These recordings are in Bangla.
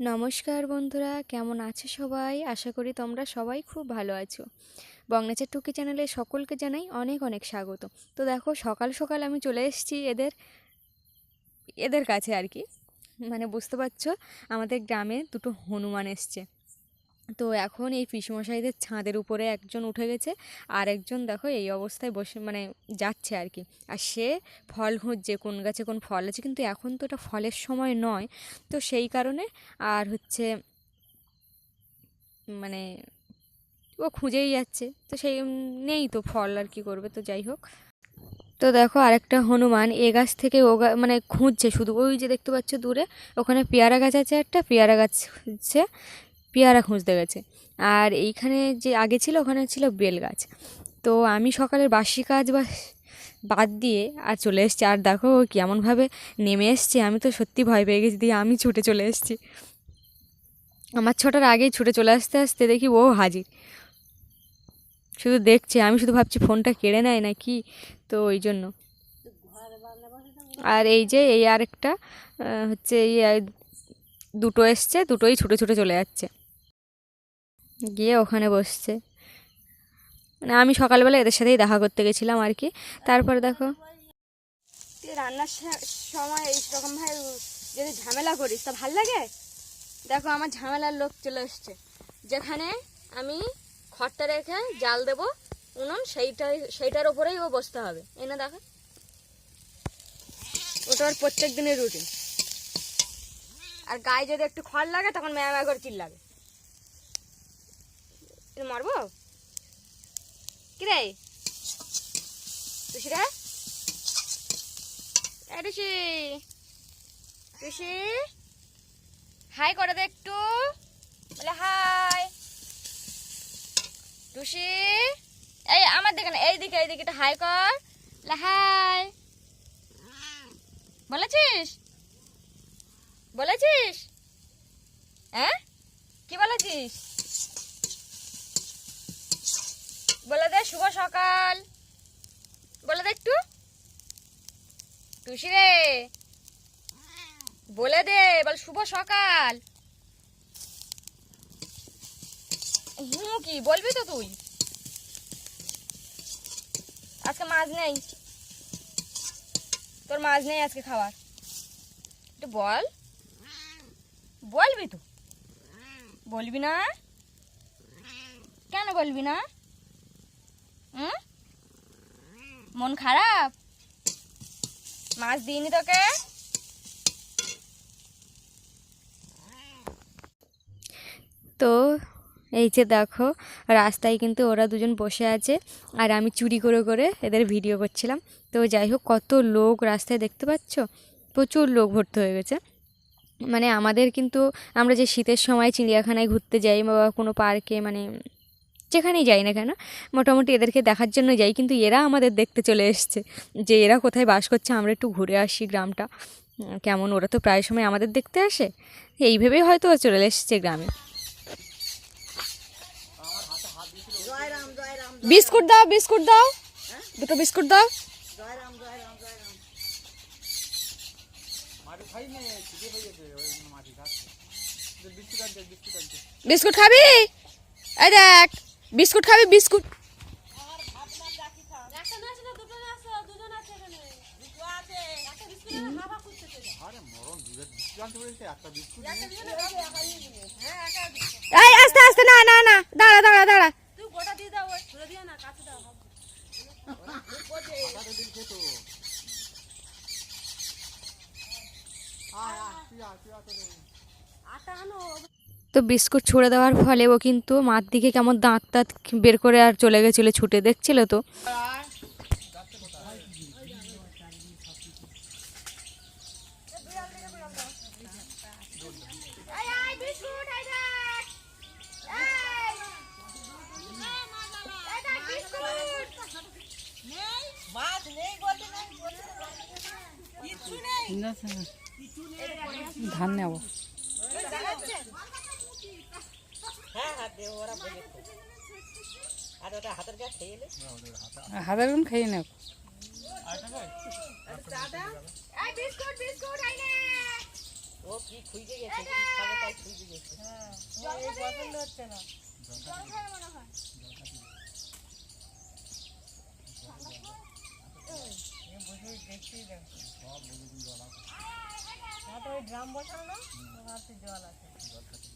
নমস্কার বন্ধুরা, কেমন আছো সবাই? আশা করি তোমরা সবাই খুব ভালো আছো। বংনাচার টুকি চ্যানেলে সকলকে জানাই অনেক অনেক স্বাগত। তো দেখো, সকাল সকাল আমি চলে এসেছি এদের এদের কাছে আর কি। মানে বুঝতে পারছ, আমাদের গ্রামে দুটো হনুমান এসছে। তো এখন এই পিসমশাইদের ছাদের উপরে একজন উঠে গেছে, আর একজন দেখো এই অবস্থায় বসে মানে যাচ্ছে আর কি। আর সে ফল খুঁজছে, কোন গাছে কোন ফল আছে, কিন্তু এখন তো এটা ফলের সময় নয়। তো সেই কারণে আর হচ্ছে মানে ও খুঁজেই যাচ্ছে। তো সেই নেই তো ফল আর কি করবে, তো যাই হোক। তো দেখো আরেকটা হনুমান, এ গাছ থেকে ও মানে খুঁজছে শুধু, ওই যে দেখতে পাচ্ছ দূরে, ওখানে পেয়ারা গাছ আছে একটা, পেয়ারা গাছ হচ্ছে পেয়ারা খুঁজতে গেছে। আর এইখানে যে আগে ছিল, ওখানে ছিল বেল গাছ। তো আমি সকালের বাসি কাজ বা বাদ দিয়ে আর চলে এসেছি। আর দেখো কেমনভাবে নেমে এসছে। আমি তো সত্যি ভয় পেয়ে গেছি দিয়ে আমি ছুটে চলে এসেছি। আমার ছটার আগেই ছুটে চলে আসতে আসতে দেখি ও হাজির। শুধু দেখছে, আমি শুধু ভাবছি ফোনটা কেড়ে নেয় না কি তো ওই জন্য। আর এই যে এই আরেকটা হচ্ছে এই দুটো এসছে, দুটোই ছুটে ছুটে চলে যাচ্ছে। গিয়ে ওখানে বসছে। মানে আমি সকালবেলা এদের সাথেই দেখা করতে গেছিলাম আর কি। তারপর দেখো। রান্নার সময় এইরকম ভাবে যদি ঝামেলা করিস তা ভালো লাগে? দেখো আমার ঝামেলার লোক চলে এসছে। যেখানে আমি খড়টা রেখে জাল দেব, উনুন সেইটাই, সেইটার ওপরেই ও বসতে হবে। এনে দেখো। ওটা ওর প্রত্যেক দিনের রুটিন আর গায়ে যদি একটু খড় লাগে, তখন ম্যা ম্যা করে চিল্লাবে। মারবো? কিরে? হাই করে দে একটু। বলে হাই। টুসি এই আমার দিকে না এই দিকে এই দিকে একটু হাই কর। হাই। বলেছিস? বলেছিস? হ্যাঁ? কি বলেছিস? বলে দে, শুভ সকাল। বলে দে একটু। টুসি রে। বলে দে, বল শুভ সকাল। হুম, কি বলবি তো তুই? আজকে মাছ নেই। তোর মাছ নেই আজকে খাবার একটু বল। বলবি তো? বলবি না? কেন বলবি না? মন খারাপ? মাছ দিইনি তোকে? তো এই যে দেখো, রাস্তায় কিন্তু ওরা দুজন বসে আছে, আর আমি চুরি করে করে এদের ভিডিও করছিলাম। তো যাই হোক, কত লোক রাস্তায় দেখতে পাচ্ছ? প্রচুর লোক ভর্তি হয়ে গেছে। মানে আমাদের কিন্তু আমরা যে শীতের সময় চিড়িয়াখানায় ঘুরতে যাই বা কোনো পার্কে মানে যেখানেই যাই না কেন, মোটামুটি এদেরকে দেখার জন্য যাই। কিন্তু এরা আমাদের দেখতে চলে এসছে যে এরা কোথায় বাস করছে, আমরা একটু ঘুরে আসি গ্রামটা। কেমন, ওরা তো প্রায় সময় আমাদের দেখতে আসে। এই ভেবেই হয়তো চলে এসছে গ্রামে। বিস্কুট দাও বিস্কুট দাও। দুটো বিস্কুট দাও। বিস্কুট খাবি? এই দেখ। বিস্কুট খাবি বিস্কুট। এই আস্তে আস্তে না না না দাঁড়া দাঁড়া দাঁড়া। তো বিস্কুট ছুঁড়ে দেওয়ার ফলে ও কিন্তু মার দিকে কেমন দাঁত দাঁত বের করে আর চলে গেছিল ছুটে, দেখছিল তো? ধান নেব। হাতের গুণ খাইয়ে নেব এই বিস্কুট বিস্কুট আইনে না। না।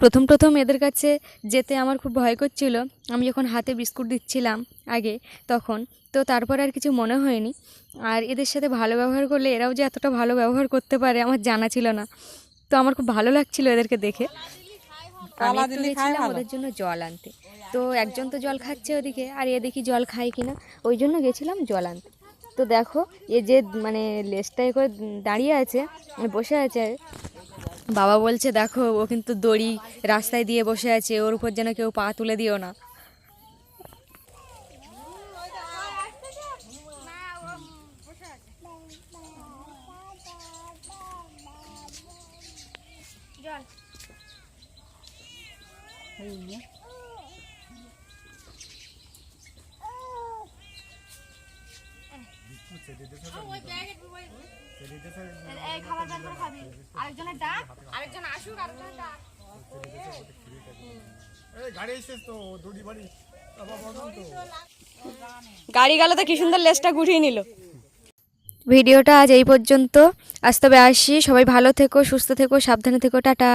প্রথম প্রথম এদের কাছে যেতে আমার খুব ভয় করছিল। আমি যখন হাতে বিস্কুট দিচ্ছিলাম আগে তখন তো তারপর আর কিছু মনে হয়নি। আর এদের সাথে ভালো ব্যবহার করলে এরাও যে এতটা ভালো ব্যবহার করতে পারে আমার জানা ছিল না। তো আমার খুব ভালো লাগছিল এদেরকে দেখে। আমি কলা একটু গেছিলাম ওদের জন্য জল আনতে। তো একজন তো জল খাচ্ছে ওদিকে আর এ দেখি জল খায় কিনা। ওই জন্য গেছিলাম জল আনতে। তো দেখো এ যে মানে লেজটায় করে দাঁড়িয়ে আছে বসে আছে বাবা বলছে, দেখো, ও কিন্তু দড়ি রাস্তায় দিয়ে বসে আছে, ওর উপর যেন কেউ পা তুলে দিও না। এই খাবার বের করে খাবি। আরেকজনের ডাক আরেকজন আসুক আরেকজনের ডাক। গাড়ি এসেছিস তো দড়ি বাড়ি। গাড়ি গেল তো কি সুন্দর লেসটা গুটিয়ে নিল। ভিডিওটা আজ এই পর্যন্ত। আজ তবে আসি। সবাই ভালো থেকো সুস্থ থেকো সাবধানে থেকো টাটা।